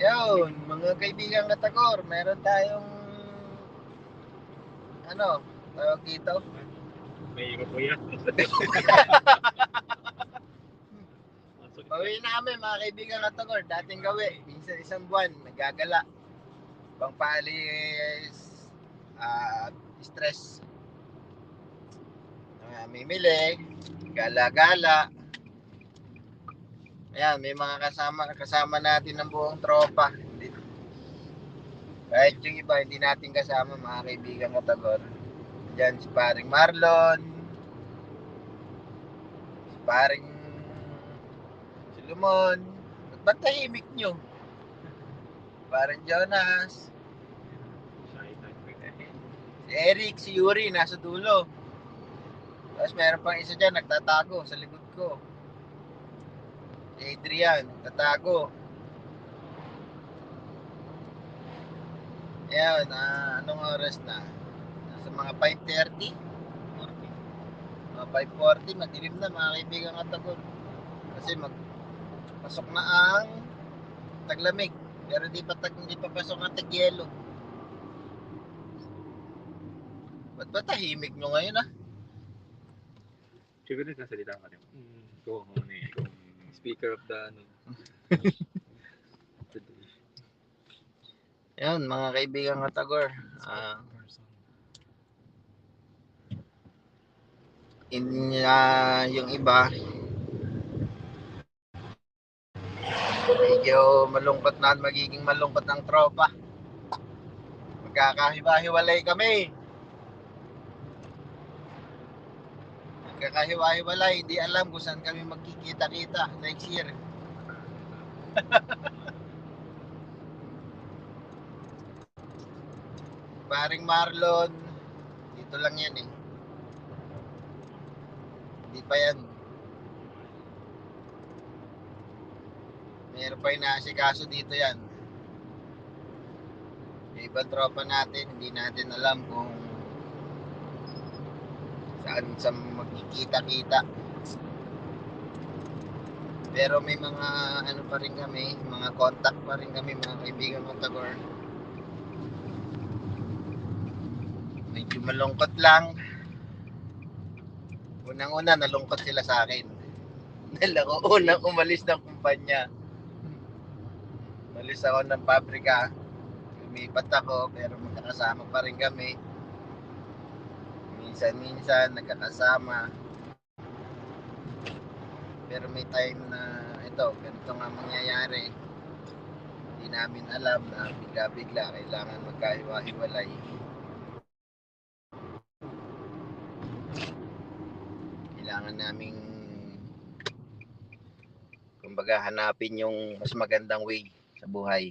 Yun, mga kaibigan katagor, meron tayong ano, tawag dito. May iro po yan. Bawi namin mga kaibigan katagor, dating gawi, minsan isang buwan, nagagala. Pangpalis, ah, stress. Uh, mimili, gala-gala. Ayan, may mga kasama kasama natin ng buong tropa. Kahit yung iba hindi natin kasama mga kaibigan katagor. Diyan si paring Marlon. Si paring si Lumon. Ba't ba't tahimik nyo? Parang Jonas. Si Eric, si Yuri, nasa dulo. Tapos meron pang isa dyan, nagtatago sa likod ko. Adrian, nagtatago. Ayan, ah, anong oras na? Nasa mga 5.30? Mga 5.40, madilim na mga kaibigan katagod. Kasi mag pasok na ang taglamig. Pero di pa tag, hindi pa pasok ang tagyelo. Ba't ba tahimik nyo ngayon ah? Siguro nagsasalita ka rin. Mm, ano eh, ikaw ang speaker of the ano. Yan, mga kaibigan katagor. Ah, in, ah, yung iba, medyo malungkot na, magiging malungkot ang tropa. Magkakahiwa-hiwalay kami. Magkakahiwa-hiwalay, hindi alam kung saan kami magkikita-kita next year. Paring Marlon, dito lang yan eh. Hindi pa yan. Meron pa yung naasikaso dito yan. Yung ibang tropa natin, hindi natin alam kung saan sa magkikita-kita. Pero may mga ano pa rin kami, mga contact pa rin kami, mga kaibigan ng Tagor. Medyo malungkot lang. Unang-una, nalungkot sila sa akin. Dahil ako unang umalis ng kumpanya. Umalis ako ng pabrika. Lumipat ako, pero magkakasama pa rin kami. Minsan-minsan, nagkakasama. Pero may time na ito, ganito nga mangyayari. Hindi namin alam na bigla-bigla kailangan magkahiwa-hiwalay. kailangan naming kumbaga hanapin yung mas magandang way sa buhay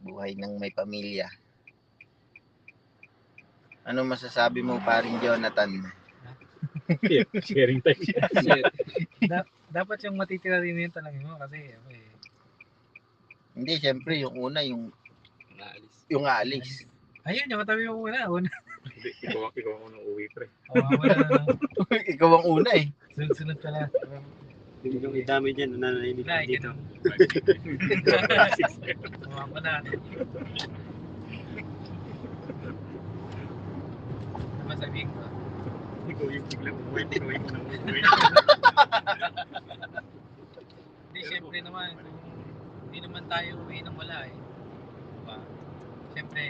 buhay ng may pamilya ano masasabi mo paring Jonathan? Sharing time. Dapat yung matitira rin yun talaga mo kasi eh, hindi syempre yung una yung Naalis. yung aalis. Ayun yung katabi mo muna una. Hindi, ikaw, ikaw ang unang uwi pre. oh, wala na ikaw ang una eh. Sunod-sunod pala. Hindi mo idami dyan, nananahimik wala ka dito. Tumama na masabihin ko Ikaw yung biglang uwi, ikaw yung unang uwi. hindi syempre naman hindi naman tayo uwi nang wala eh diba syempre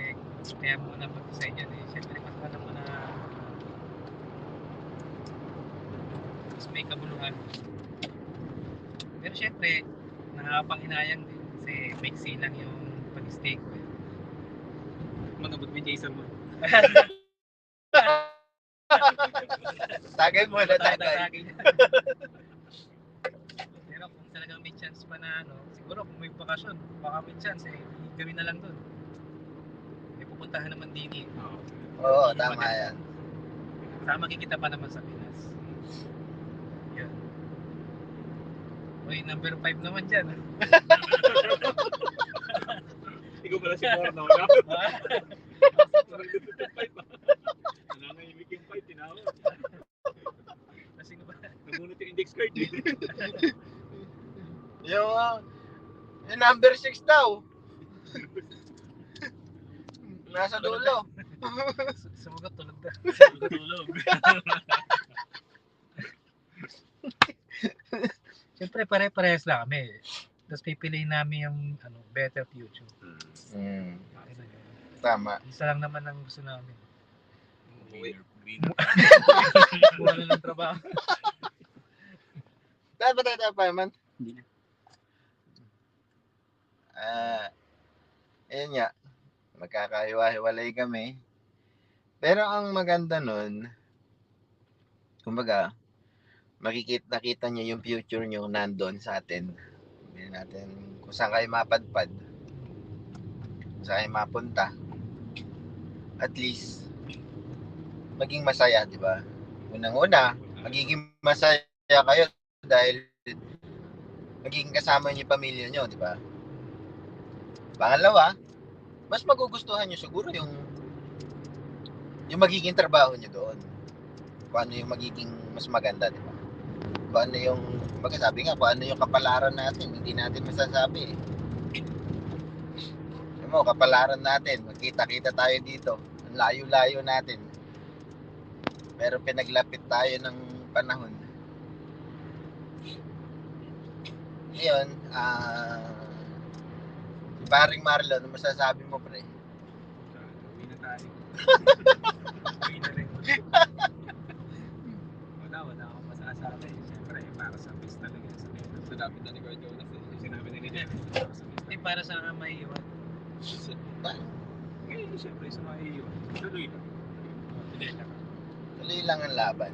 kaya muna mag-design yan eh syempre mas alam mo na mas may kabuluhan pero syempre nakakapang-inayang din kasi maiksi lang yung pag-stay ko eh. Manabot mo Jason mo. tagay mo na tagay. Pero kung talagang may chance pa na ano, siguro kung may bakasyon, baka may chance eh, gawin na lang doon. May pupuntahan naman din eh. oo tama yan Sama kikita pa naman sa Pinas. Yun. Uy, number 5 naman dyan. ah. Ikaw pala si Morno, no? Nanangahimik yung fight, tinawag. Nagunot yung card. yung, number 6 daw Nasa dulo. Sumagot tulog na. Tulog. Siyempre, pare-parehas lang kami. Tapos pipiliin namin yung ano, better future. Mm, tama. Isa lang naman ang gusto namin. Winner, winner. Wala ng trabaho. Dahil ba tayo pa man? Hindi na. Ah, ayun nga. Magkakahiwa-hiwalay kami. Pero ang maganda nun, kumbaga, makikita nakita nyo yung future nyo nandun sa atin. Sabihin natin kung saan kayo mapadpad. Kung saan kayo mapunta. At least, maging masaya, di ba? Unang-una, magiging masaya kayo dahil magiging kasama niyo yung pamilya niyo, di ba? Pangalawa, mas magugustuhan niyo siguro yung yung magiging trabaho niyo doon. Kung ano yung magiging mas maganda, di ba? Kung ano yung, baga sabi nga, kung ano yung kapalaran natin, hindi natin masasabi eh. Mo, kapalaran natin, magkita-kita tayo dito. Ang layo-layo natin. Pero pinaglapit tayo ng panahon. Ngayon, ah... si paring Marlon, ano masasabi mo pre? Uwi na tayo. Uwi na rin. Wala, wala akong masasabi. Siyempre, para sa peace talaga sa pera. Sinabi na ni Jonas eh. Sinabi na ni Jeff, para sa peace Hindi para sa akin may iwan. Ngayon, siyempre, sa mga iyo. Tuloy lang. Tuloy lang. Tuloy lang ang laban.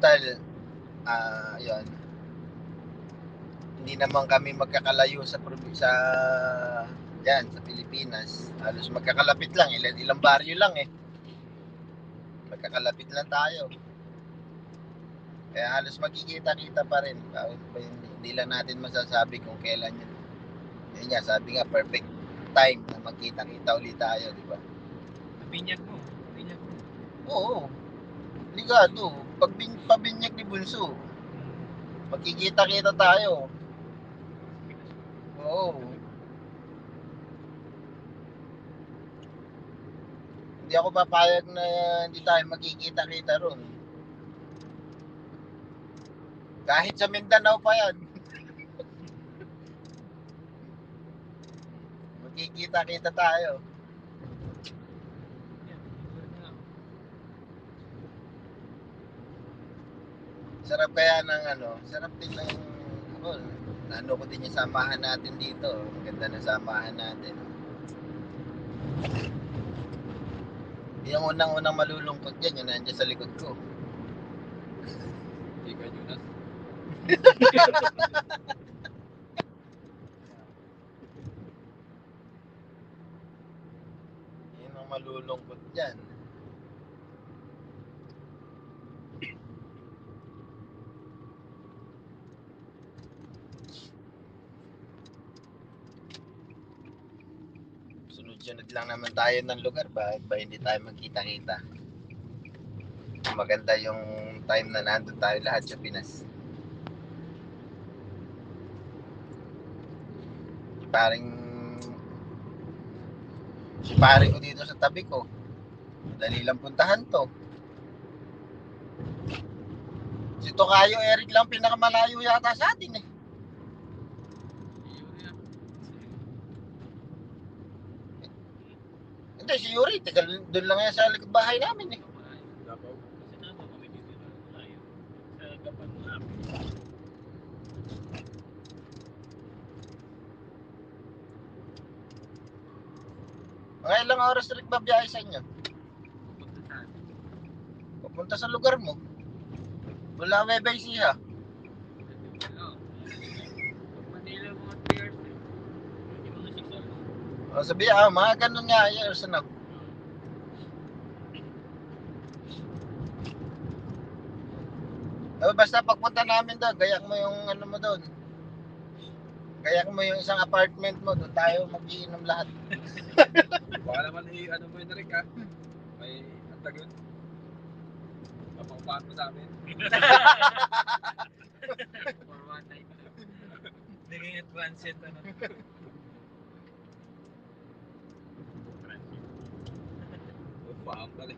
Total, ah, yun. Hindi naman kami magkakalayo sa probinsya yan, sa Pilipinas. Halos magkakalapit lang, ilang, ilang baryo lang eh. Magkakalapit lang tayo. Kaya halos magkikita-kita pa rin. Ba Hindi, lang natin masasabi kung kailan yun. Yun nga, sabi nga, perfect time na magkita-kita ulit tayo, di ba? Pinyag mo. Pinyag mo. Oo. Ligado. Pag bin, pabinyag ni Bunso, magkikita-kita tayo. Oo. Hindi ako papayag na hindi tayo magkikita-kita ron. Kahit sa Mindanao pa yan. magkikita-kita tayo. Yan. Sarap kaya ng ano, sarap din ng ako, ano ko din yung samahan natin dito. Ganda ng samahan natin. Yung unang-unang malulungkot dyan, yun nandiyan sa likod ko. Hindi Jonas. Yun ang malulungkot dyan. Sunod-sunod lang naman tayo ng lugar. Bakit ba hindi tayo magkita-kita? Maganda yung time na nandun tayo lahat sa Pinas. Paring si pare ko dito sa tabi ko. Dali lang puntahan to. Si Tokayo Eric lang pinakamalayo yata sa atin eh. Hindi, si Yuri, tagal doon lang yan sa likod bahay namin eh. Mga ilang oras rin babiyahe sa inyo? Pupunta sa lugar mo. Wala Webay siya. Ano? Pag Manila, mga 3 hours na. Hindi mga 6 hours. O sabi, ah, mga ganun nga, years ano. Eh, basta pagpunta namin doon, gayak mo yung ano mo doon. Gayak mo yung isang apartment mo, doon tayo magiinom lahat. Baka naman eh, ano mo yun Rick ha? May antag yun. Papaupahan mo sa amin. For one night. Naging advance yun, Upahan pala.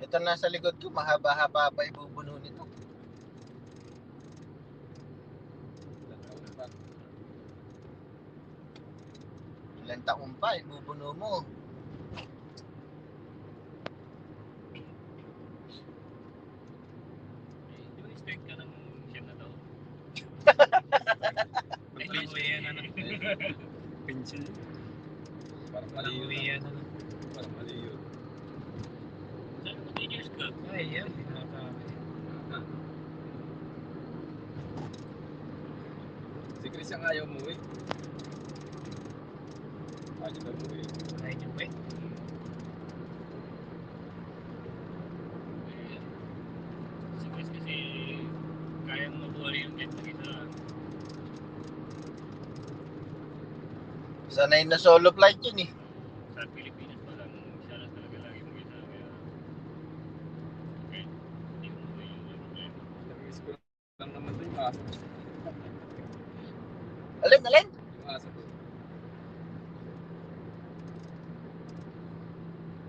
Ito nasa likod ko, mahaba-haba pa ibubuno nito. Ilang taon pa. Ilang taon pa, ibubuno mo. Chris ang ayaw mo eh. Ayaw daw mo eh. Ay, yun ba? Eh, Si Chris kasi kaya mo mabuhay yung na isa. Sanay na solo flight yun eh. Sa Pilipinas pa lang, siya lang talaga lagi mo isa. Kaya, eh, hindi mo mabuhay yung problema. Namiss ko lang naman to yung aso. Alin, alin?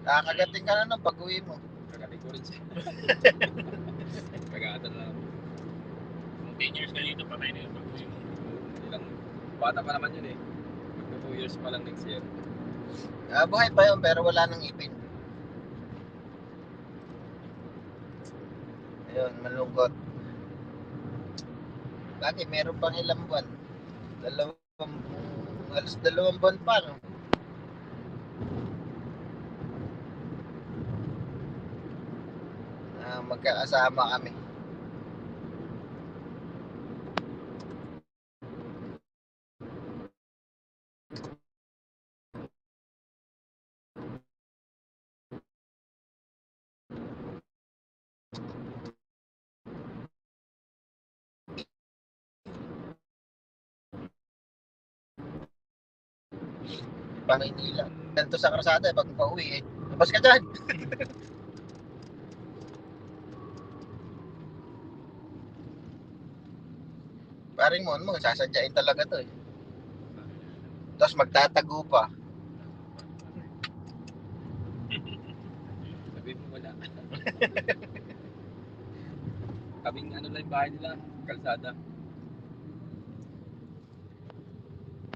Nakakagating ka na nung pag-uwi mo. Kagaling ko rin siya. Kagatan lang. ako. Kung 10 years ka dito, patay na yung pag-uwi mo. Ilang bata pa naman yun eh. Magka 2 years pa lang next year. Ah, buhay pa yun, pero wala nang ipin. Ayun, malungkot. Bakit? Meron pang ilang buwan. Dalawang, alas dalawang buwan pa, no? Ah, magkakasama kami. Panginoon Ganito sa krasada, pag pauwi eh. Labas ka dyan! Paring mo, mo, sasadyain talaga to eh. Tapos magtatago pa. Sabihin mo wala. Kaming ano lang bahay nila. Kalsada.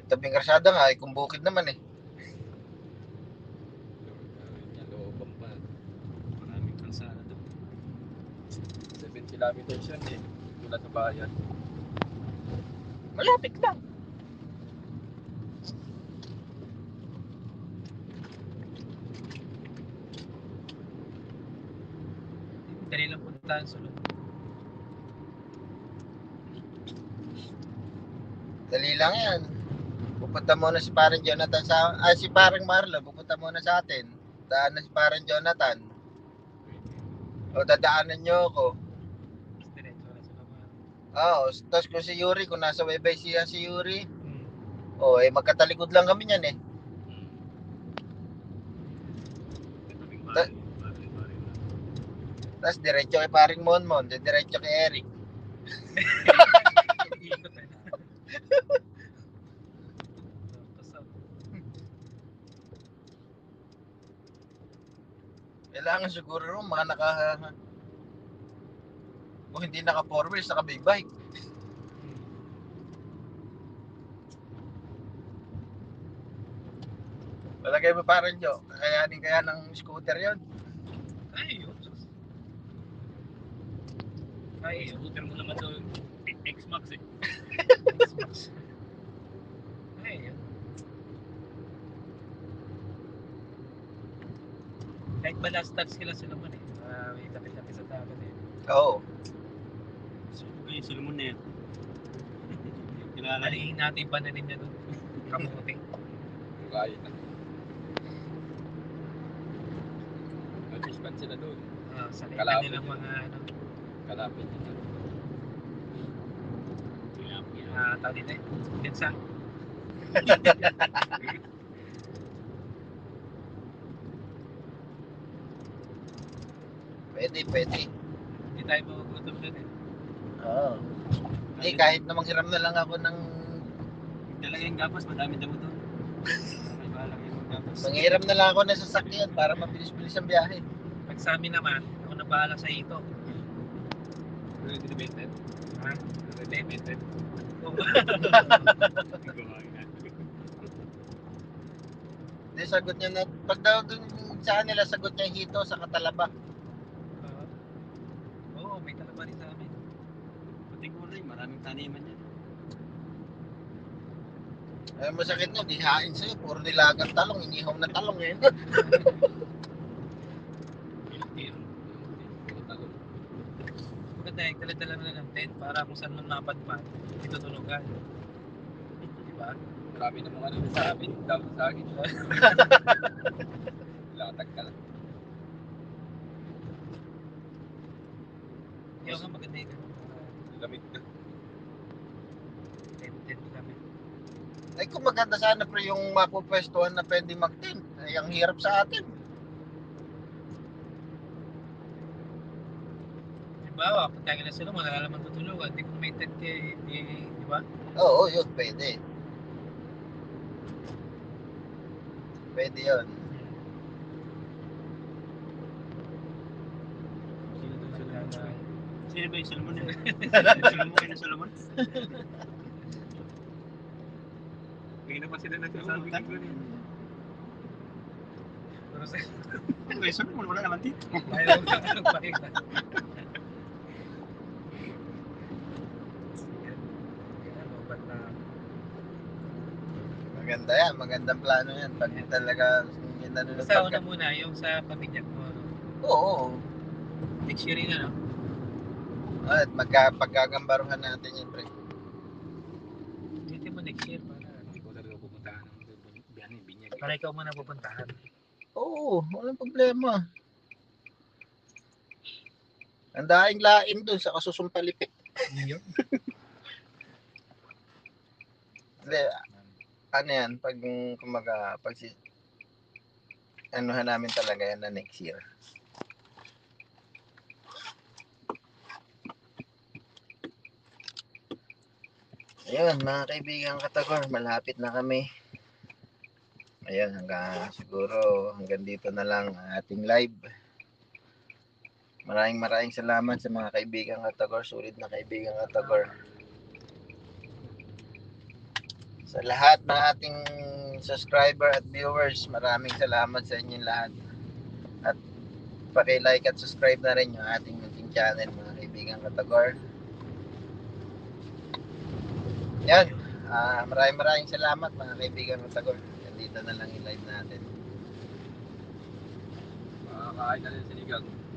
Tabing krasada nga, eh, kung bukid naman eh. Yan, looban pa. Maraming kalsada doon. 7 kilometers yan eh. Mula sa bayan. Malapit lang. Dali lang puntahan sa loob. Dali lang yan. Pupunta muna si parang Jonathan sa... Ah, si parang Marlo, pupunta muna sa atin. Daan na si parang Jonathan. O dadaanan nyo ako. Tapos diretso na sila Oo, tapos kung si Yuri, kung nasa Waybay siya si Yuri, Hmm. o eh magkatalikod lang kami niyan eh. Kaming Ta-. Tapos diretso kay paring Monmon, diretso kay Eric. Kailangan siguro mga naka... Kung hindi naka four wheels, naka big bike. Palagay mo parang Jo, kakayanin kaya ng scooter yon. Ay, yun. Ay, scooter mo naman to X-Max eh. Ay, yun. Kahit ba last touch sila sila man eh. Uh, may lapit-lapit sa dagat eh. Oo. So, yung Solomon na yan. Kilala niya. Maliin natin yung pananim niya doon. Kamuti. Bukayo na. Nag-disband sila doon. Uh, ah, sa Kalapit kanilang yun. mga ano. Kalapit niya. Uh, tawag dito eh. Pensa. pwede, pwede. Hindi tayo magugutom doon eh. Oo. Hindi, kahit na manghiram na lang ako ng... Talaga yung gapas, madami damo to. May balang yung gapas. Manghiram na lang ako ng sasakyan para mabilis-bilis ang biyahe. Pag sa amin naman, ako na bahala sa ito. Bet. Ha? Bet. Hindi, sagot niya na... Pag daw dun sa kanila, sagot niya hito sa katalaba. Oo. Oo, may talaba rin sa amin. Pati gulay, maraming taniman yan. Ay, masakit nun, ihain sa'yo. Puro nilagang talong, inihaw na talong eh. Maganda yung dala-dala na ng tent para kung saan man mapadpad, dito tulugan. Di ba? Marami namang ano sa amin, daw sa akin. Latag ka lang. Yung maganda yung Lamig na. tent, tent kami. Ay, kung maganda sana pre yung mapupwestuhan na pwede mag-tent. Ay, ang hirap sa atin. Halimbawa, pag tayo na sila, wala naman tutulugan. Di kung may tent kay, di, di ba? Oo, yun, pwede. Pwede yun. Sino doon sila na Sino ba yung Solomon yan? Solomon kayo na Solomon? Ngayon na pa sila nagsasabi ng gano'n. pero sa Ano kayo Solomon? Wala naman dito. ayaw mo lang pakita. Yan, lobat na. Maganda yan, magandang plano yan. Pag talaga yun na Basta una muna, yung sa pamilya ko. ano, Oo, Next year rin, ano? At magka, paggagambaruhan natin yun, pre. Hindi mo next year para, Hindi ko talaga pupuntahan ng biyan yung binyag. Para ikaw muna pupuntahan. Oo, walang problema. Ang daing lain dun sa kasusumpalipik. Yun. Hindi, ano yan, pag kumaga, pag si, anuhan namin talaga yan na next year. Ayun, mga kaibigan katagor, malapit na kami. Ayun, hanggang siguro hanggang dito na lang ang ating live. Maraming maraming salamat sa mga kaibigan katagor, sulit na kaibigan katagor. Sa lahat ng ating subscriber at viewers, maraming salamat sa inyong lahat. At paki-like at subscribe na rin yung ating munting channel mga kaibigan katagor. Yan. Ah, maraming maraming salamat mga kaibigan katagor. Dito na lang yung live natin. Makakain na rin sinigang.